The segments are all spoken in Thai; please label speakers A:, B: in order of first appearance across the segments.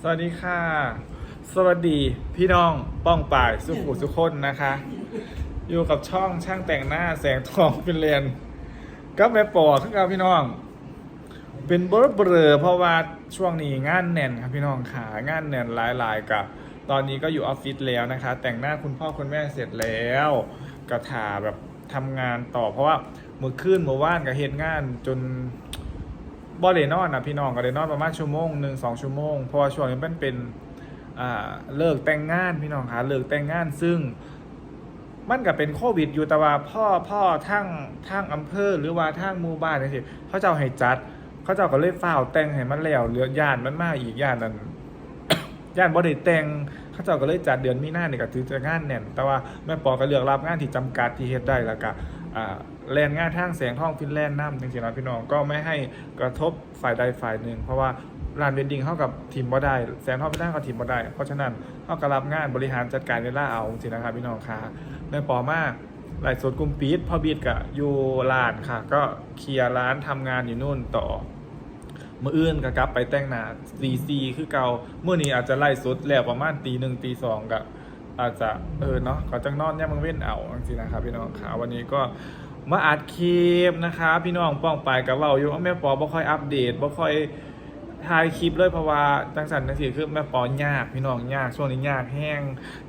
A: สวัสดีค่ะ สวัสดีพี่น้องป้องป่ายสุขุสุคนนะคะ อยู่กับช่องช่างแต่งหน้าแสงทองเป็นเลนก็แม่ปอขึ้นกับพี่น้อง เป็นเบอร์เบลอเพราะว่าช่วงนี้งานแน่นครับพี่น้องขางานแน่นหลายๆกับตอนนี้ก็อยู่ออฟฟิศแล้วนะคะ แต่งหน้าคุณพ่อคุณแม่เสร็จแล้วก็ถ่าแบบทำงานต่อเพราะว่าเมื่อคืนเมื่อวานกับเหตุงานจน บ่ได้นอนนะพี่น้องก็ได้นอนประมาณชั่วโมงหนึ่งสองชั่วโมงเพราะว่าช่วงนี้มันเป็นเลิกแต่งงานพี่น้องคะเลิกแต่งงานซึ่งมันก็เป็นโควิดอยู่แต่ว่าพ่อพ่อทั้งทั้งอำเภอหรือว่าทั้งหมู่บ้านนี่สิเขาเจ้าให้จัด เขาเจ้าก็เลยฝ้าวแต่งให้มันแล้วเหลือย่านมันมาอีกย่านนั้นย่านบ่ได้แต่งเขาเจ้าก็เลยจัดเดือนมีนาเนี่ยก็ถือจะงานแน่น แต่ว่าแม่ปอก็เลือกรับงานที่จำกัดที่เฮ็ดได้แล้วก็อ่า แลนง่าทางแสงทองฟินแลนด์น้ำจริงๆแล้วพี่น้องก็ไม่ให้กระทบฝ่ายใดฝ่ายหนึ่ง เพราะว่าร้านเวดดิ้งเข้ากับทีมบ่ได้ แสงทองฟินแลนด์กับทีมบ่ได้ เพราะฉะนั้นเขาก็รับงานบริหารจัดการเวลาเอาจริงๆนะครับพี่น้องค่ะแม่ปอมากไลฟ์สดกลุ่มปีดพอบีดกับยู่ร้านค่ะ ก็เคลียร์ร้านทำงานอยู่นู่นต่อมื่ออื่นก็กลับไปแต่งหน้าตีซีคือเก่าเมื่อนี้อาจจะไล่สุดแล้วประมาณตีหนึ่งตีสองก็อาจจะเออเนาะก็จังนอนเนี่ยมึงเว้นเอาจริงๆนะครับพี่น้องขาวันนี้ก็ มาอัดคลิปนะคะพี่น้องป้องไปกับเราอยู่ว่าแม่ปอบ่ค่อยอัปเดตบ่ค่อยถ่ายคลิปเลยเพราะว่าจังสันจังสีคือแม่ปอยากพี่น้องยากช่วงนี้ยากแห้ง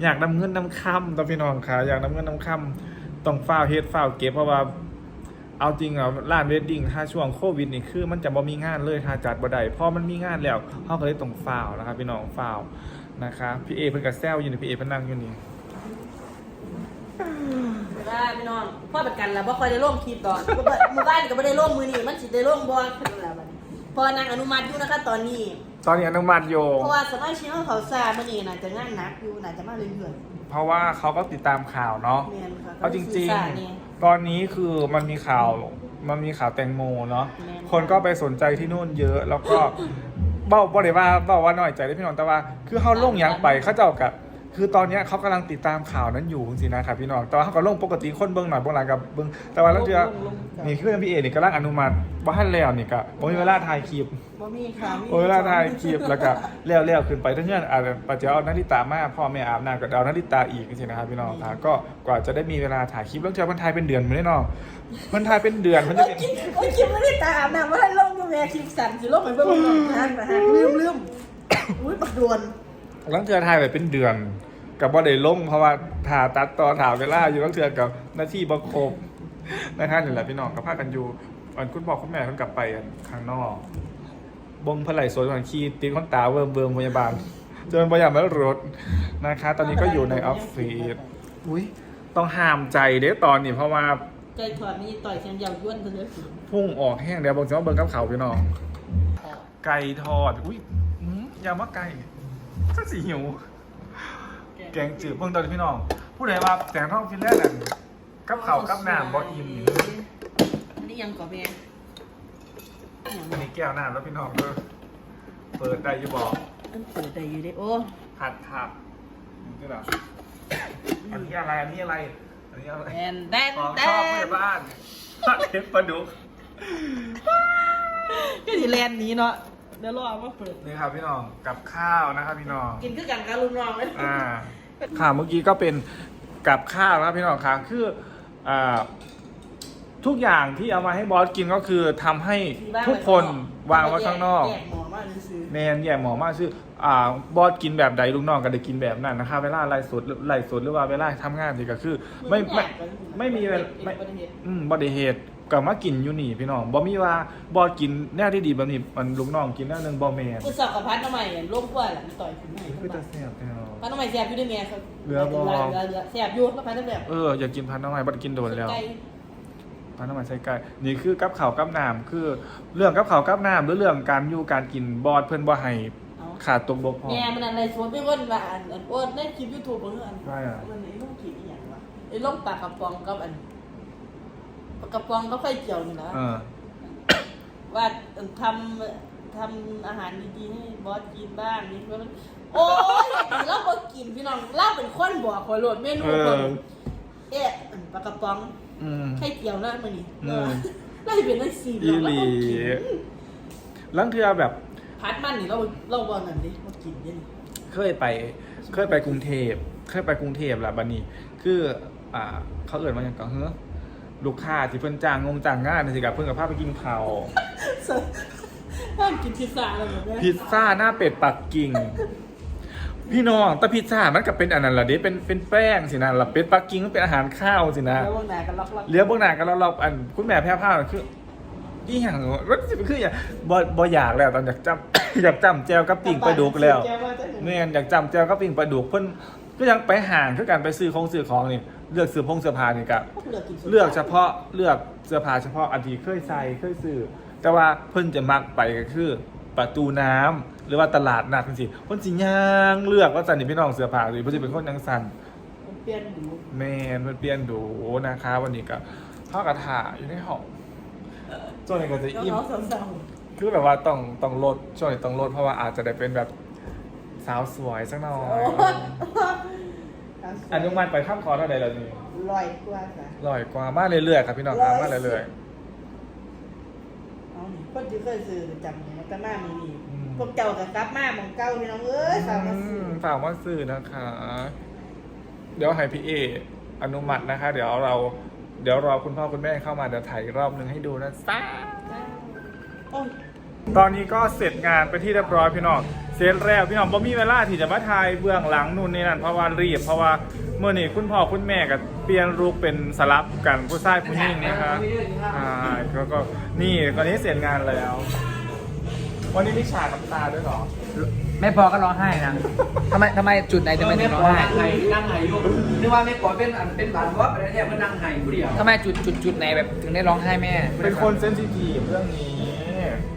A: อยากนำเงินนำคำต่อพี่น้องค่ะอยากนำเงินนำคำต้องฝ้าเฮ็ดฝ้าเก็บเพราะว่าเอาจริงอะร้านเวดดิ้งถ้าช่วงโควิดนี่คือ มันจะบ่มีงานเลยถ้าจัดบ่ได้เพราะมันมีงานแล้วเขาก็เลยต้องฟาวนะครับพี่น้องฟาวนะคะพี่เอเพิ่นก็แซวอยู่นี่พี่เอเพิ่นนั่งอยู่นี่
B: เวลาพี่น้องพ่อประกันแล้วบ่ค่อยได้ร่วมคลิปดอกมือบ้านก็บ่ได้ร่วมมือนี่มันสิได้ร่วมบ่แล้วบัดนี้พอนางอนุมัติอยู่นะคะตอนนี้
A: ตอนนี้อนุมัติอยู่
B: เพราะว่าสมาชิกของเขาซามื้อนี้น่าจะงานหนักอยู่น่าจะมาเรื่อย
A: เพราะว่าเขาก็ติดตามข่าวเนาะ
B: ๆแม่นค่ะ
A: เอาจริง
B: สื่อสานี่
A: ๆตอนนี้คือมันมีข่าวมันมีข่าวแตงโมเนาะ
B: แม่น
A: คนก็ไปสนใจที่นู่นเยอะแล้วก็ เบ้าบ่ได้ว่าเบ้าว่าน้อยใจได้พี่น้องแต่ว่า คือเขาลงหยังไปเขาเจ้ากับ คือตอนเนี้ยเขากำลังติดตามข่าวนั้นอยู่จริงๆนะครับพี่น้องแต่ว่าเขาก็ลงปกติคนเบิ่งหน่อยเบิ่งหลังกับเบิ่งแต่ว่าแล้วเจอ
B: ลงลงลง
A: นี่คือพี่เอนี่กำลังอนุมัติว่าให้แล้วนี่ก็บ่มีเวลาถ่ายคลิป
B: บ่มีค่ะ
A: บ่มีเวลาถ่ายคลิปแล้วก็แล้วแล้วขึ้นไปทั้งเงื่อนอาจจะปัจจัยเอานาฬิตามาพ่อแม่อาบน้ำก็เอานาฬิตาอีกจริงๆนะครับพี่น้องครับก็กว่าจะได้มีเวลาถ่ายคลิปแล้วเจอมันถ่ายเป็นเดือนมื้อนี้เนาะมันถ่ายเป็นเดือนมันจะ
B: โอ้ย
A: เป็น
B: คิดโอ้ยคิดไม่ได้ตาอาบน้ำบ่ได้ลงอยู่แม่คลิปสั่นสิลงไปเบิ่งน้องทางนะฮะลืมลืมอุ้ยบักดวน
A: ลังเทือถ่ายไปเป็นเดือนกับบ่ได้ลงเพราะว่าถ่าตัดต่อถ่าเวลาอยู่ลังเทือกับหน้าที่บ่ครบนะครับนี่แหละพี่น้องก็พากันอยู่อันคุณพ่อคุณแม่เพิ่นกลับไปกันข้างนอกบงเพนไหลสวนวันขี้ตีคนตาเวิร์มเวิร์มพยาบาลจนพยายามแล้วรถนะคะ ตอนนี้ก็อยู่ในออฟฟิศอุ้ยต้องห้ามใจเด้ตอนนี้เพราะว่า
B: ใจถอดนี่ต่อยแขนยาวย้วนเพิ่นเด้อ
A: พุ่งออกแห้งเดี๋ยวบอกจะว่าเบิ่งกับเขาพี่น้อง ไก่ทอดอุ้ยอื้อยำว่าไก่สั กสีหิว แกงจืดเบิ่งตอนนี้พี่น้อง ผู้ใดว่าแสงทองฟินแลนด์นั่นกับเขาวกับน้ำบ่อิ่มนี่
B: อันนี้ยังก่อแม่อิหยัง
A: อันนี้แก้วน้ำแล้วพี่น้องเด้อเปิดได้อยู่บอก
B: อันเปิดได้อยู่เด้โอ้
A: ผัดผักนี่เหรออันนี้อะไรอันนี้อะไรอันนี้อะไร
B: แดนแดน
A: ของ
B: แด
A: ชอบแม่
B: น
A: บ้านผัดเห็ดปลาดุก
B: ก็สิแลนหนี้เนาะ เดี๋ยวรอมาเปิด
A: นี่ครับพี่น้องกับข้าวนะครับพี่น้อง
B: กินคือกันกับลุงน้องเลย
A: อ่าค่ะเมื่อกี้ก็เป็นกับข้าวนะครับพี่น้องค่ะคืออ่าทุกอย่างที่เอามาให้บอสกินก็คือทำให้ทุกคนวางไว้ข้างนอก
B: แยกหมอมาซื้อ
A: แนนแย่หมอมากชื่ออ่าบอสกินแบบใดลูกน้องก็ได้กินแบบนั้นนะครับเวลาไล่สดไล่สดหรือว่าเวลาทำงานนี่ก็คือ ไม่ไม่ไม่มีเวลาไม่ อืมบริเหตุ กับมากินอยู่นี่พี่น้องบ่มีว่าบอสกินแนวที่ดีแบบนี้มันลูกน้องกินแนวหนึงบ่แม่น
B: กูสอบกับพัดน้ำใหม่ล่มกว่าหลังต่อยขึ้นใหม่
A: คือจะแซ่บแนว
B: พัดน้ำใหม่แซ่บอยู่ด้วยแม่ครับ
A: เหลือบ่
B: เหลือเหลือแซ่บอยู่แล้วพัดน้ำแบบ
A: เอออยากกินพันน้ำมันบ่ได้กินโดนแล้ว
B: ไก่
A: พันน้ำมันใส่ไก่นี่คือกับข้าวกับน้ำคือเรื่องกับข้าวกับน้ำหรือเรื่องการอยู่การกินบอสเพิ่นบ่ให้
B: เอา
A: ขาดตกบกพร่อง
B: แม่มันอะไรสวนไปว่นว่าอันอันโอ้ในคลิปยูทูบเพื่อน
A: ใช่อะ
B: มันไอ้ลูกคลิปอีหยังวะไอ้ลูกปลากระป๋องกับอัน ปลากระป๋องก็ไฟเจียวนี่นะ
A: เออ
B: ว่าทำทำอาหารดีๆให้บอสกินบ้างนี่ก็มันโอ้ยเราบ่กินพี่น้องเราเป็นคนบอกขอยโหลดเมนู
A: เอ
B: คน
A: อ
B: เอ๊ะปลากระป๋อง
A: อืม
B: ไข่เจียวนะมันนี่
A: อืม
B: เราจะเป็นนักสี
A: อีหลีลังเทือแบบ
B: พัดมันนี่เราเราว่านั่นดิมากินดิ
A: เคยไป เคยไปกรุงเทพ เคยไปกรุงเทพแหละบันนี้ คือ อ่า เขาเอิดมาอย่างก็เฮ้อ ลูกค้าที่เพิ่นจ้างงงจ้างงานสิกับเพิ่นกับพาไปกินข้าว
B: ห้ามกินพิซซ่าอะไรแบบนี้
A: พิซซ่าหน้าเป็ดปักกิ่ง พี่น้องแต่พิซซ่ามันก็เป็นอันนั้นละเด้เป็นเป็นแป้งสินะละเป็ดปักกิ่งมันเป็นอาหารข้าวสินะ
B: แล้ววงหนากันล็อกล็อก
A: เลี้ยวเบื้องหน้ากันแล้วเราอันคุณแม่แพ้ผ้าคืออีหยังรถสิบคืออย่างบ่บ่อยากแล้วตอนอยากจำ อยากจำแจวกับปิ่งปลาดุกแล้ว
B: แกว่าจะเห็น
A: แม่นอยากจำแจวกับปิ่งปลาดุกเพิ่นก็ยังไปห่างคือการไปซื้อของซื้อของนี่ เลือกซื้อพงเสื้อผ้านี่ก็
B: เลือกกินสุด
A: เลือกเฉพาะเลือกเสื้อผ้าเฉพาะอันที่เคยใส่เคยซื้อแต่ว่าเพิ่นจะมักไปก็คือประตูน้ำหรือว่าตลาดนัดจังซี่เพิ่นสิย่างเลือกว่าจันนี่พี่น้องเสื้อผ้าสิเพิ่นสิเป็นคนจังซั่น
B: มันเปลี่ยนดู
A: แม่นมันเปลี่ยนดูนะคะวันนี้ก็พ่อกระถาอยู่ในห้องช่วงนี้ก็จะ
B: น้
A: อิ่ม
B: องๆสาว
A: คือแบบว่าต้องต้องลดช่วงนี้ต้องลดเพราะว่าอาจจะได้เป็นแบบสาวสวยสักหน่อ
B: ๆ
A: ย
B: โอ้
A: อนุมัติไปข้ามคอเท่าไหร่แล้วนี่
B: ลอยกว่าค่ะ
A: ลอยกว่ามาเรื่อยๆครับพี่น้องครับมาเรื่อย
B: เอานี่คนที่เคยซื้อจำเนี่ยมันก็มามีนี่
A: อืม
B: พวกเจ้ากับกลับมาหมองเก่าพี่น้องเอ้ย
A: ๆ
B: ฝากมาซื้อ
A: อืมฝากว่าซื้อนะคะ เดี๋ยวให้พี่เออนุมัตินะคะ เดี๋ยวเรา เดี๋ยวรอคุณพ่อคุณแม่เข้ามาเดี๋ยวถ่ายอีกรอบหนึ่งให้ดูนะซ่า
B: โอ้ย
A: ตอนนี้ก็เสร็จงานไปที่เรียบร้อยพี่น้อง เสร็จแล้วพี่น้องบ่มีเวลาที่จะมาถ่ายเบื้องหลังนู่นนี่นั่นเพราะว่ารีบเพราะว่าเมื่อนี้คุณพ่อคุณแม่ก็เปลี่ยนรูปเป็นสลับกันผู้ชายผู้หญิงนะครับอ่าก็ก็นี่ตอนนี้เสร็จงานแล้ว วันนี้มีฉากน้ำตาด้วยเหรอ
C: แม่ปอก็ร้องไห้นะทำไมทำไมจุดไหนทำไมถึงร้องไห้
D: นั่งไห้อยู่นึกว่าไม่ปล่อยเป็นอันเป็นบานเพราะประเทศมันนั่งไห้ผู้เดียว
C: ทำไมจุดจุดจุดไหนแบบถึงได้ร้องไห้แม่
A: เป็นคนเซนซิทีฟเรื่องนี้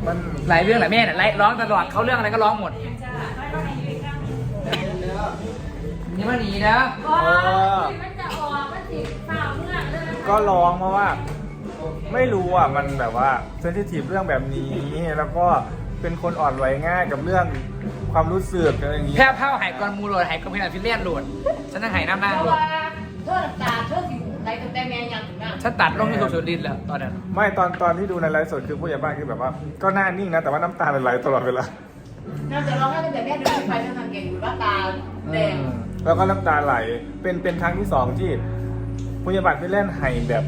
A: มัน
C: หลายเรื่องหลายแม่เนี่ยไล่ร้องตลอดเขาเรื่องอะไรก็ร้องหมดนี่มันหนีนะ
A: เออก็ร้องเพราะว่า ไม่รู้อะมันแบบว่าเซนซิทีฟเรื่องแบบนี้แล้วก็เป็นคนอ่อนไหวง่ายกับเรื่องความรู้สึกอะไรอย่างนี้
C: แพ้วเผาหายกอนมูโหลดหายกอนพิลาฟิลเลียนโหลดฉันนั่งหายน้ำหน้าโหลด
E: เธอตาเธอสิ ไรตั้งแต่แม่ยังถึงนั่ง
C: ฉันตัดลงที่สุดสุดดินแล้วตอนนั้น
A: ไม่ตอนตอนที่ดูในไลฟ์สดคือผู้ใหญ่บ้านคือแบบว่า ก็หน้านิ่งนะแต่ว่าน้ำตาไหลตลอดเวลา
E: น่าจะร้องไห้ตั้งแต่แม่เดินไปทางทางเก่งอยู่ว่าตาแดง
A: อืมแล้วก็น้ำตาไหลเป็นเป็นครั้งที่สองที่ผู้ใหญ่บ้านไปเล่นไห้แบบ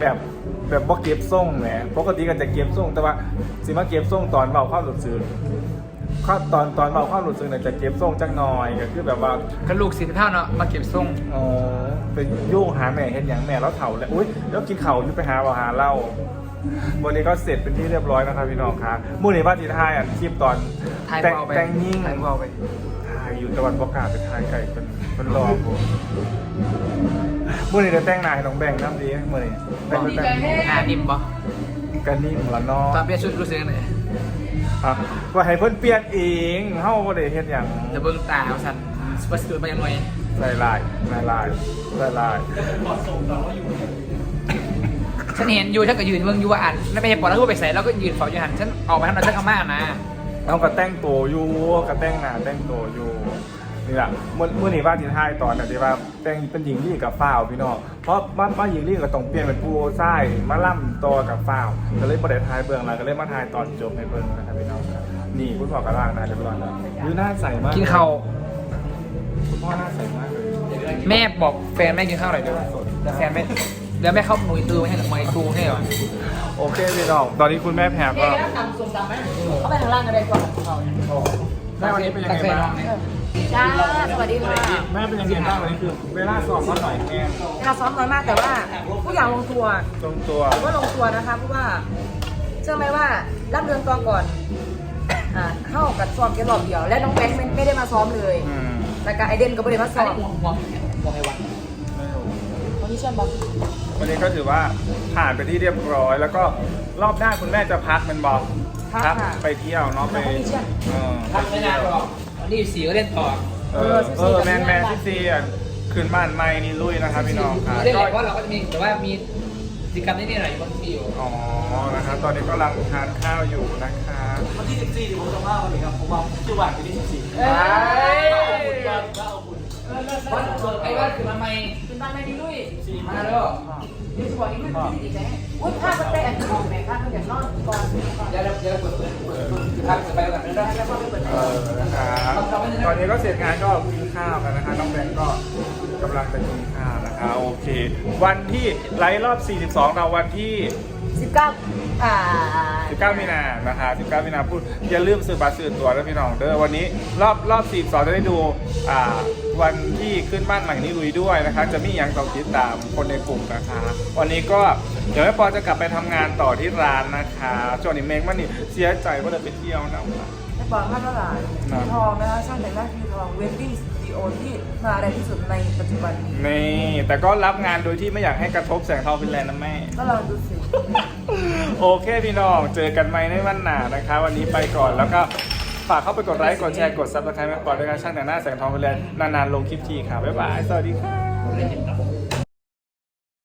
A: แบบแบบบ่เก็บส่งแหมปกติก็จะเก็บส่งแต่ว่าสิมาเก็บส่งตอนเบาความรู้ สึกข้อตอนตอนเบาความรู้สึกเนี่ยจะเก็บส่งจังหน่อยก็คือแบบว่า
C: กระลูกสิบเท่าเนาะมาเก็บส่ง
A: อ๋อเป็นยุ่งหาแม่เห็นอย่างแม่แล้วเถ่าแล้วอุ้ยแล้วกินเข่าวอยู่ไปหาว่าหาเหล้าวันนี้ก็เสร็จเป็นที่เรียบร้อยนะครับพี่น้องครับมู่นี้ว่าจีทายอะคลิปตอน
C: ทาย
A: แต่ง
C: เอาไป
A: แต่งยิ่ง
C: ทายเอาไป
A: ทายอยู่ตะวันประกาศเป็นทายไก่เป็นเป็นรอบผมมื่อนี้จะแต่งหนายน้องแบงค์น้ำดีมื่อนี้แต่งเป็นแต่ง
C: อ่านิ่มปะ
A: กันนิ่มละเนาะ
C: ตอนเปลี่ยนชุดรู้สึกยังไง
A: อะว่าให้เพิ่นเปลี่ยนเองเฮาบ่ได้เฮ็ดหยัง
C: จะเบิ่งตาเอาสั่นสปอร์ตสตูดมายังไง
A: ใส่ลายใส่ลายใส่ลาย
C: ฉันเห็นอยู่ถ้าเกิดยืนเบิ่งอยู่ว่าอ่านแล้วไม่เห็นปอแล้วก็ไปใส่แล้วก็ยืนเฝ้าอยู่หันฉันออกมาทำอะไรฉันเอามานะ
A: น้องก็แต่งตัวอยู่ก็แต่งหน้าแต่งตัวอยู่ นี่แหละเมื่อเมื่อนี้ว่าที่ท้ายตอนน่ะที่ว่าแต่งเป็นหญิงลี่กับฝ้าวพี่น้องเพราะบ้านบ้านหญิงลี่ก็ต้องเปลี่ยนเป็นผู้ชายมาล่ำตัวกับฝ้าวก็เลยประเด็นทายเบื้องหลังก็เลยมาทายตอนจบในเบื้องนะครับพี่น้องครับนี่คุณพ่อกระล่างหน้าเรียบร้อยแล้วดูหน้าใสมาก
C: กินข้าว
A: คุณพ่อหน้าใสมากเลย
C: แม่บอกแฟนแม่กินข้าวหน่อยเดี๋ยวแต่แฟนไม่เดี๋ยวแม่เข้าหมุยตูไม่ให้หรอกหมุยตูให้หรอ
A: โอเคพี่น้องตอนนี้คุณแม่แพร
E: แม่
A: ก็
E: ก็ทำส้มตำไหมเขาไปทางล่างก็ได้ก่อนเขาเนี่ย
A: แม่วันนี้เป็นยังไงบ้าง
E: จ้าสวัสดีค่ะ
A: แม่เป็นยังไงบ้างวันนี้คือเวลาสอบก็หน่อยแห้ง
F: เราซ้อมน้อยมากแต่ว่าทุกอย่างลงตัว
A: ตรงตัว
F: ถือว่าลงตัวนะคะเพราะว่าเชื่อไหมว่ารับเดือนตัวก่อนอ่าเข้ากับซ้อมแค่รอบเดียว และน้องแบงค์ไม่ไม่ได้มาซ้อมเลย
A: อืม
F: แล้วก็ไอเดนก็ไม่ได้มาซ้
C: อัน
F: อม
C: นี้หัวหัวหัวไอ้วัน
A: ไม่รู้
F: คนที่เชื่อมบอก
A: วันนี้ก็ถือว่าผ่านไปที่เรียบร้อย แล้วก็รอบหน้าคุณแม่จะพักมันบอกไปเที่ยวเนาะไปเออ
C: พักไม่นานหรอก วันนี้สี่ก็เล่นต่อ
A: เออเออแมนแมนที่ซีอะคืนบ้านไม่นี่ลุยนะครับพี่น้องค่ะ
C: เล่นแห
A: ก็
C: ละเพราะเราก็จะมีแต่ว่ามีกิจกรรมนิดๆหน่อยๆบางทีอยู่
A: อ๋อนะครับตอนนี้ก็กำลังทานข้าวอยู่นะคะ
D: วันที่14ที่ผมจะมาวันนี้ครับผมมาจังหวัดที่14
C: เอ้ย
D: ก็เอาคุณ
C: วันเกิดไอ้วันคือทำไม
F: ขึ้นมาไม่ดีลุย
C: สี่มาแล้ว
F: เดี๋ยวจะบอกอีกลุยไม่ดีแน่อุ้ยภาพมันไปแอนด์ของแม่ภาพมันอย่างนอนก่อนก่อน
C: เดี๋ยวเดี๋ยวเปิดเปิดเปิดภาพจะไปกันไม่ได้
F: แล้วก็ไปเปิด
A: เออนะครับตอนนี้ก็เสร็จงานก็กินข้าวกันนะคะน้องแบงก์ก็กำลังจะกินข้าวนะคะโอเค วันที่ไลฟ์รอบ 42 เราวันที่
F: สิบเก้าอ่า
A: 19มีนานะคะ19มีนาพูดอย่าลืมซื้อบัตรซื้อตั๋วนะพี่น้องเด้อวันนี้รอบรอบ42จะได้ดูอ่า วันที่ขึ้นบ้านใหม่นี่ลุยด้วยนะคะจะมีอย่างต้องติดตามคนในกลุ่มนะคะ วันนี้ก็เดี๋ยวแม่ปอจะกลับไปทำงานต่อที่ร้านนะคะช่วงนี้เมงมันนี่เสียใจว่าจะไปเที่ยวนะ
F: ไม่บอกภาพเท่าไหร่ทีทองนะคะช่างแต่งหน้าทีทองเวดดิ้งสตูดิโอที่มาแรงที่สุดในปัจจุบันนี้
A: นี่แต่ก็รับงานโดยที่ไม่อยากให้กระทบแสงทองฟินแลนด์นะแม่
F: ก็ลองดูสิ
A: โอเคพี่น้อง เจอกันใหม่ในวันหน้านะคะ วันนี้ไปก่อนแล้วก็ ฝากเข้าไปกดไลค์ กดแชร์ กดซับสไครต์แม่ปอด้วยกันช่างแต่งหน้าแสงทองไปเลยนานๆลงคลิปทีค่ะ บ๊ายบาย สวัสดีค่ะ